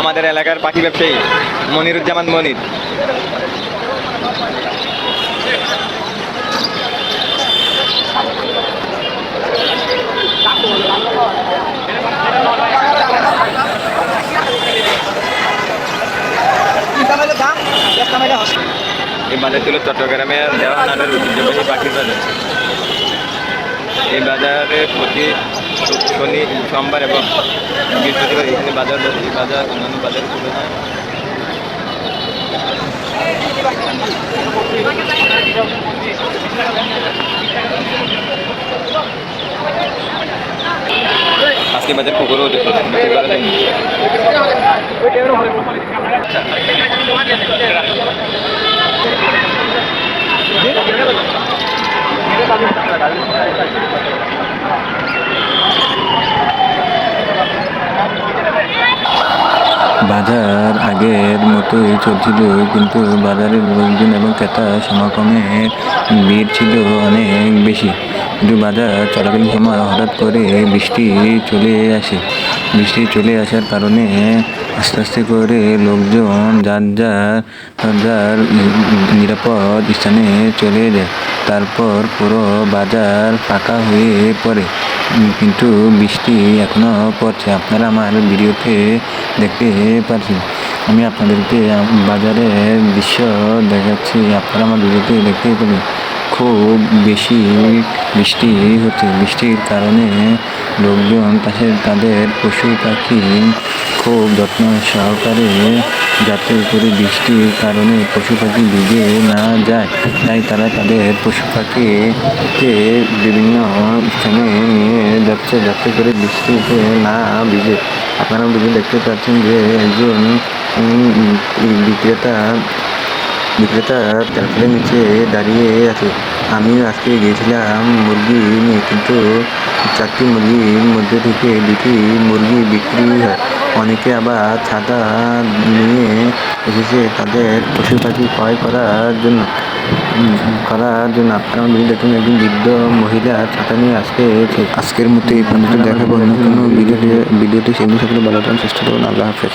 আমাদের এলাকার পাখি ব্যবসায়ী মনিরুজ্জামান মনির। এই ছিল চট্টগ্রামে দেওয়ানাদের ঐতিহ্যবাহী পাখির বাজার এই বাজারে প্রতি শনি, সোমবার এবং বৃহস্পতিবার এখানে বাজার বসে বাজার, অন্যান্য বাজারের তুলনায় আজকে বাজার পুকুরও বিক্রি বাজার আগের মতোই চলছিল, কিন্তু বাজারের লোকজন এবং ক্রেতা সমাগমের ভিড় ছিল অনেক বেশি। কিন্তু বাজার চলাকালীন সময় হঠাৎ করে বৃষ্টি চলে আসে। বৃষ্টি চলে আসার কারণে আস্তে আস্তে করে লোকজন যার যার যার নিরাপদ স্থানে চলে যায়। তারপর পুরো বাজার ফাঁকা হয়ে পড়ে। কিন্তু বৃষ্টি এখনও পড়ছে। আপনারা আমার ভিডিওতে দেখতে পাচ্ছেন। আমি আপনাদেরকে বাজারের দৃশ্য দেখাচ্ছি। আপনারা আমার ভিডিওতে দেখতে পাবেন, খুব বেশি বৃষ্টি হচ্ছে। বৃষ্টির কারণে লোকজন তাদের পশু পাখি খুব যত্ন সহকারে যাতে করে বৃষ্টির কারণে পশু পাখি ভিজে না যায়, তাই তারা তাদের পশু পাখিকে বিভিন্ন স্থানে নিয়ে যাচ্ছে যাতে করে বৃষ্টিতে না ভিজে। আপনারা ভিডিও দেখতে পাচ্ছেন যে একজন বিক্রেতা বিক্রেতা তেলফেলের নিচে দাঁড়িয়ে আছে। আমিও আজকে গিয়েছিলাম মুরগি নিয়ে, কিন্তু চারটি মুরগির মধ্যে থেকে দুটি মুরগি বিক্রি হয়। অনেকে আবার ছাতা নিয়ে এসেছে তাদের পশু পাখি ক্রয় করার জন্য। করার জন্য। আপনারা বিভিন্ন দেখুন, একজন বৃদ্ধ মহিলা ছাতা নিয়ে আজকে আজকের মতো এই পর্যন্ত দেখাবো। অন্য কোনো ভিডিওটি ভিডিওটি সেগুলো সকলে ভালো থাকার চেষ্টা করুন আল্লাহ হাফেজ।